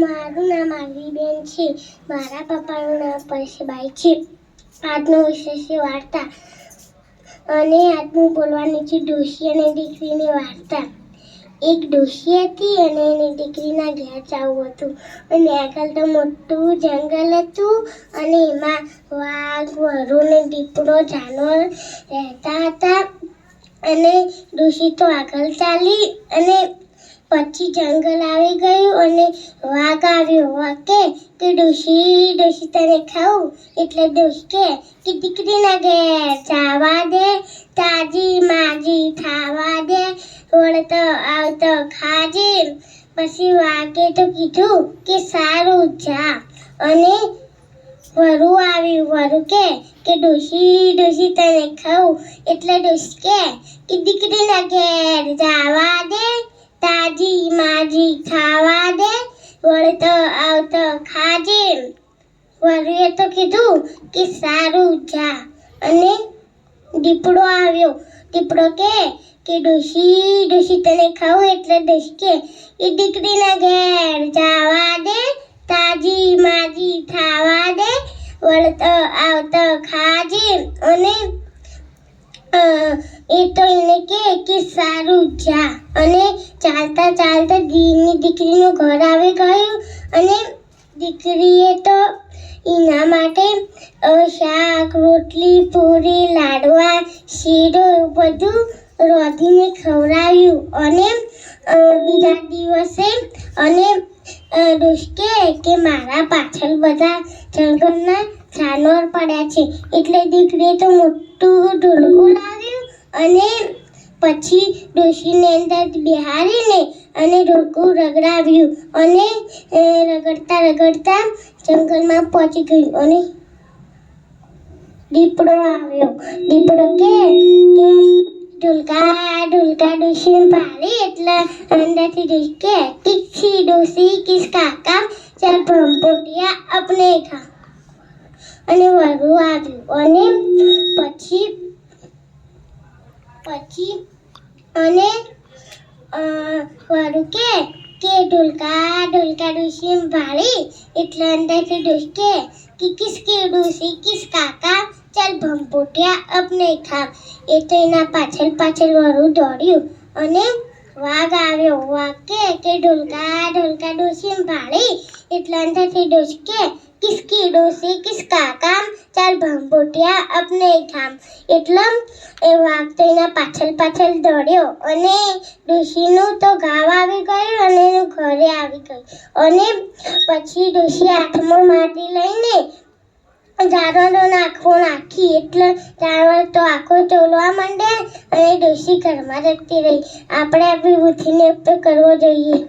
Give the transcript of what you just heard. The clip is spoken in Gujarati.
મારું નામ આરવીબેન છે. મારા પપ્પાનું નામ પરશીબાઈ છે. આજનો વિષય છે વાર્તા. અને આજનું બોલવાની છે ડોશી અને દીકરીની વાર્તા. એક ડોશી હતી અને એની દીકરીના ઘેર જવું હતું. અને આગળ તો મોટું જંગલ હતું અને એમાં વાઘ, વરુ ને દીપડો, જાનવર રહેતા હતા. અને ડોશી તો આગળ ચાલી અને પછી જંગલ આવી ગયું અને વાઘ આવ્યો. વાઘ કે ડોશી ડોશી તને ખાવું એટલે ડોશી કે કે દીકરીના ઘેર જાવા દે, તાજી માજી ખાવા દે, વળતો આવતો ખાજે. પછી વાઘે તો કીધું કે, સારું, જા. અને વરુ આવ્યું. વરુ કે કે ડોશી ડોશી તને ખાવું એટલે ડોશી કે કે દીકરીના ઘેર જાવા દે તાજી માજી ખાવા દે, વળતો આવતો ખાજે. વરુએ તો કીધું કે સારું જા. અને દીપડો આવ્યો. દીપડો કે કે ડોશી ડોશી તને ખાવું એટલે ડોશી કે, એ દીકરીના ઘેર જાવા દે, તાજી માજી ખાવા દે, વળતો આવતો ખાજે અને અ, એ તો એને કે કે સારું જા. અને ચાલતા ચાલતા દીની દીકરીનું ઘર આવી ગયું અને દીકરીએ તો એના માટે શાક, રોટલી, પૂરી, લાડવા, શીરો બધું રોધીને ખવડાવ્યું. અને બીજા દિવસે, અને દુષ્કે કે મારા પાછળ બધા જંગલના જાનવર પડ્યા છે. એટલે દીકરીએ તો મોટું ઢોલકું લાવ્યું અને પછી ડોશીને અંદર બિહારીને અને ઢોલકું રગડાવ્યું અને રગડતા રગડતા જંગલમાં પહોંચી ગયું અને દીપડો આવ્યો. દીપડો કે ઢોલકા ઢોલકા ડોશી પાડી એટલે અંદરથી ડોશી કે કિસી ડોશી, કિસ કાકા, ચાલ ભંપોટિયા અપને ખા અને વરુ આવ્યું અને પછી અને અ, કે કે ઢોલકા ઢોલકા એમ ભાળી એટલે અંદરથી ડોસકે કે કિસકી ડોશી કિસ કાકા ચાલ ભંપોટિયા અપને ખા એ તો એના પાછળ પાછળ વરુ દોડ્યું અને વાઘ આવ્યો. વાઘ કે ઢોલકા ઢોલકા એમ ભાળી એટલે અંદરથી ડોશી કે કિસકી ડોસી કિસકા કામ ચાર ભંપોટિયા અપને ઠામ એટલે એ વાઘ તો પાછળ પાછળ દોડ્યો અને ડોશીનું તો ગાવ આવી ગયું અને એનું ઘરે આવી ગયું અને પછી ડોશી હાથમાં માટી લઈને જાનવરો નાખવો નાખી એટલે જાનવર તો આખો ચોલવા માંડે અને ડોશી ઘરમાં જતી રહી આપણે આપણી બુદ્ધિને ઉપયોગ કરવો જોઈએ